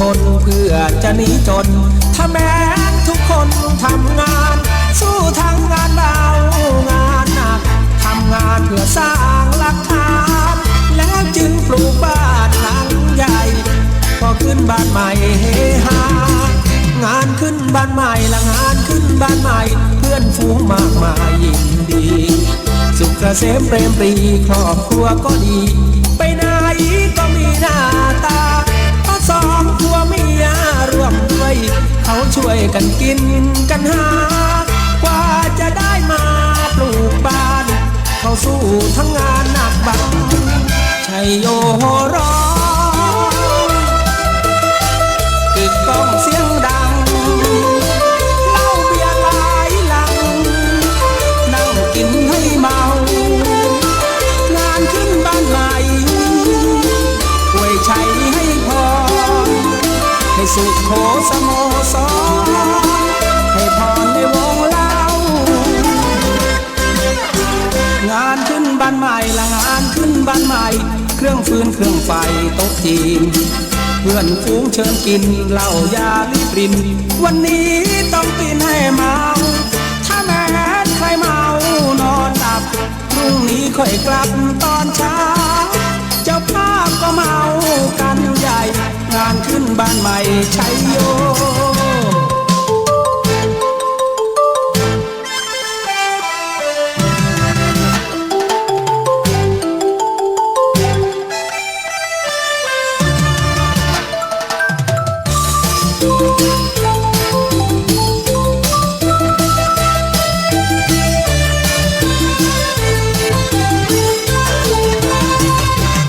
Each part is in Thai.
ทนเพื่อจะหนีจน ถ้าแม้ทุกคนทำงาน สู้ทั้งงานเบางานหนักทำงานเพื่อสร้างหลักฐาน แล้วจึงปลูกบ้านหลังใหญ่ พอขึ้นบ้านใหม่เฮฮางานขึ้นบ้านใหม่ละงานขึ้นบ้านใหม่ เพื่อนฝูงมากมายยินดี สุขเกษมเปรมปรีครอบครัวก็ดี ไปไหนก็มีหน้าตา ย เขาช่วยกันกินกันหา กว่าจะได้มาปลูกบ้าน เขาสู้ทั้งงานหนักบังชัยโย สุขโขสโมสรให้พรในวงเล่า งานขึ้นบ้านใหม่ละงานขึ้นบ้านใหม่ เครื่องฟืนเครื่องไฟโต๊ะจีน เพื่อนฝูงเชิญกินเหล้ายาลิบริน วันนี้ต้องกินให้เมา ถ้าแม้ใครเมานอนหลับพรุ่งนี้ค่อยกลับตอนเช้า เจ้าภาพก็เมากัน งานขึ้นบ้านใหม่ชัยโย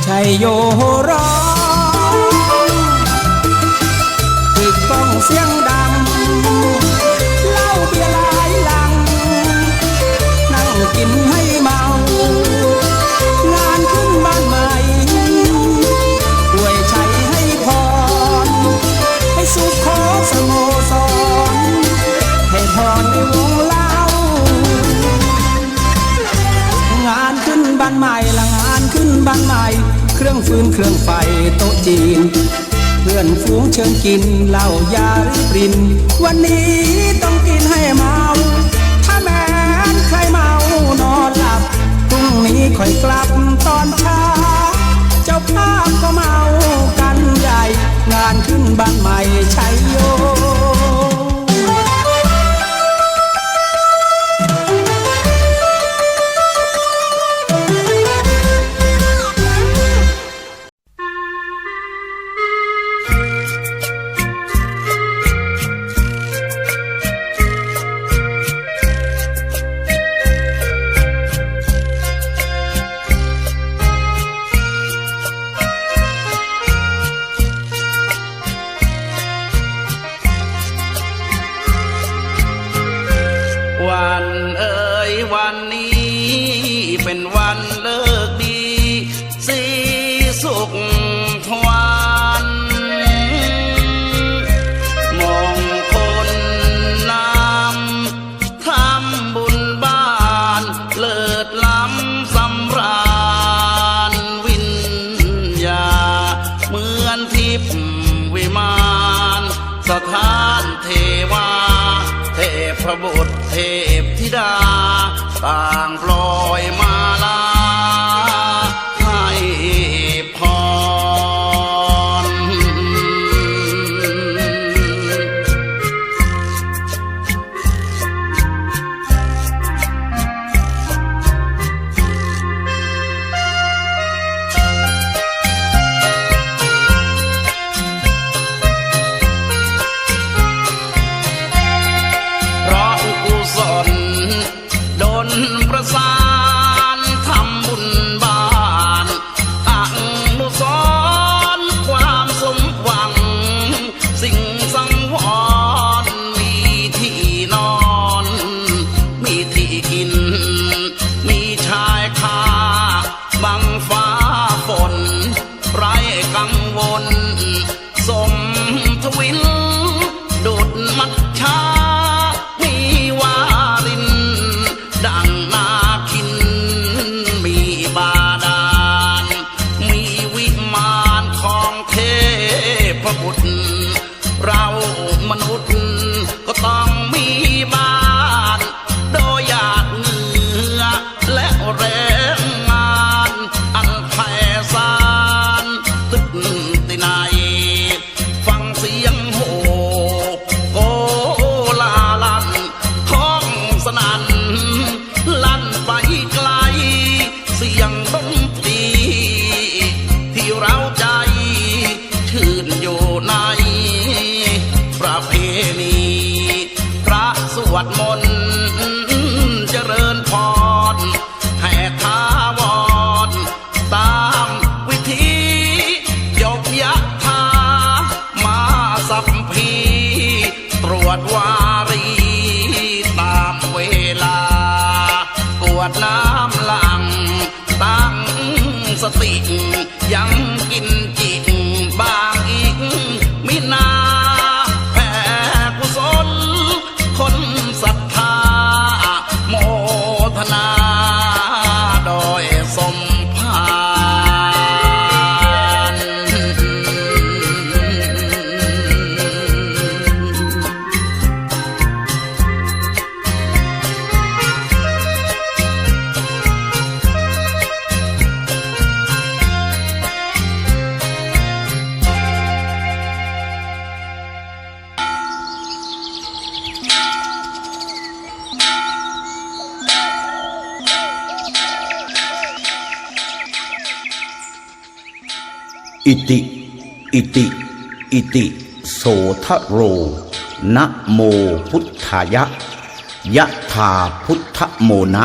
ชัยโย เชิงกินเหล้ายาริปรินวันนี้ต้อง สถานเทวา เทพบุตรเทพธิดา ต่างปล่อยมาลา อิติ อิติ อิติ โสทโร นะโมพุทธายะ ยะธาพุทธโมนะ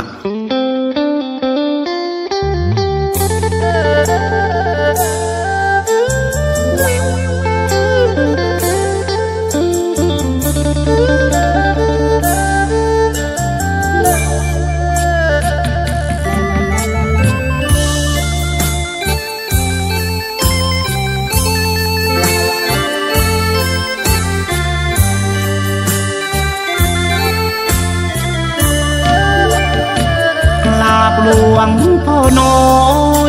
าบหลวงพ่อน้อ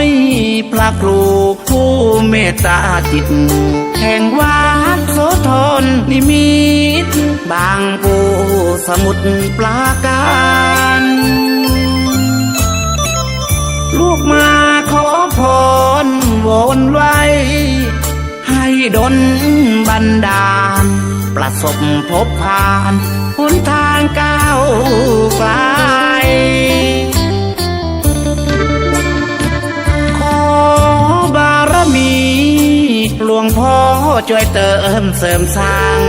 ยพระครูผู้เมตตาจิต แห่งวัดโสธรนิมิตบางปูสมุทรปราการลูกมาขอพรวนไว้ ให้ดลบันดาล ประสบพบผ่านหนทางก้าวไกล หลวงพ่อช่วยเติมเสริมสร้าง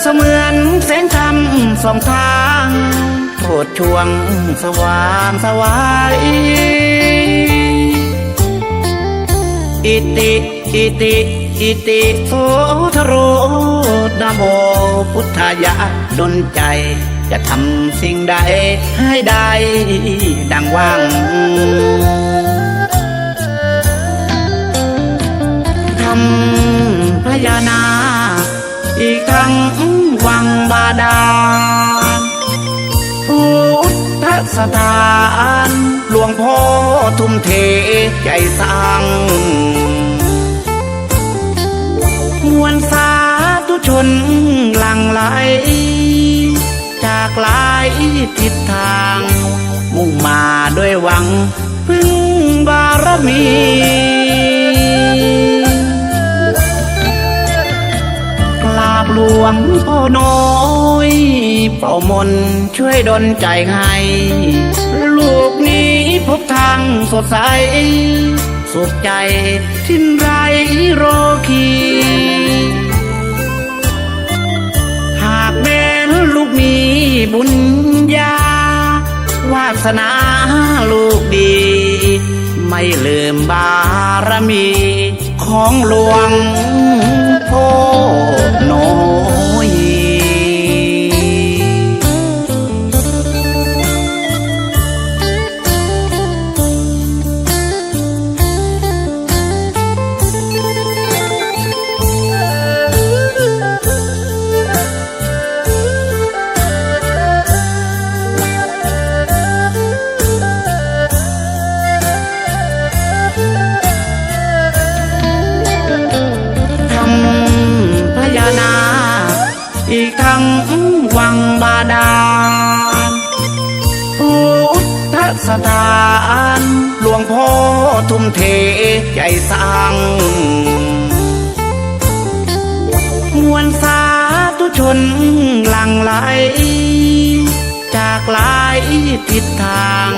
เสมือนแสงธรรมสองทางโปรดช่วงสว่างสวายอิติอิติอิติโสทโรนะโมพุทธายะดนใจ จะทำสิ่งใดให้ได้ดังว่างำพญานาคอีกทั้งวังบาดาลพุทธสถานหลวงพ่อทุ่มเทใจสร้างมวลสาธุชนหลั่งไหล จากหลายทิศทาง มุ่งมาด้วยหวังพึ่งบารมี วงพ่อน้อยเป่ามนช่วยดลใจให้ลูกนี้พบทางสดใส สุขใจทิ้นไรโรคี หากแม้นลูกมีบุญญาวาสนาลูกดี ไม่ลืมบารมีของหลวง พ่อน้อง หลวงพ่อทุ่มเทใจสร้างมวลสาธุชนหลั่งไหล จากหลายทิศทาง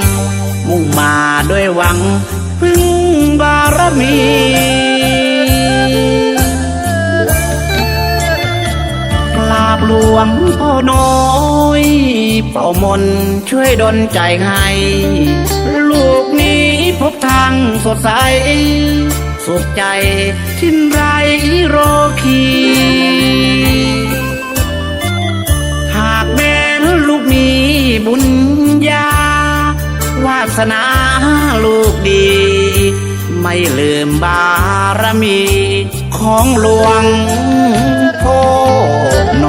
มุ่งมาด้วยหวัง พึ่งบารมีกราบหลวงพ่อน้อยเป่ามนช่วยดลใจให้ ลูกนี้ พบทางสดใส สุขใจทิ้นไรโรคี หากแม้นลูกมีบุญญา วาสนาลูกดี ไม่ลืมบารมีของหลวงพ่อโน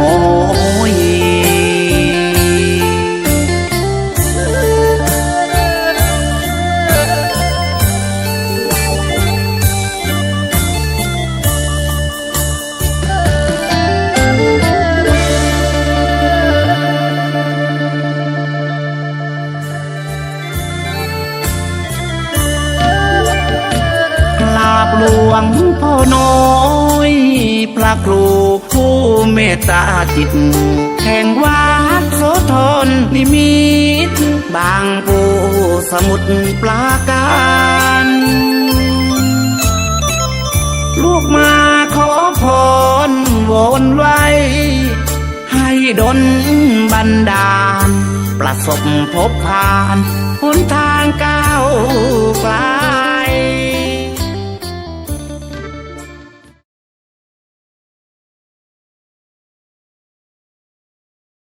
น้อยพระครูผู้เมตตาจิต แห่งวัดโสธรนิมิตบางปูสมุทรปราการลูกมาขอพรวอนไว้ ให้ดลบันดาล ประสบพบผ่านหนทางการ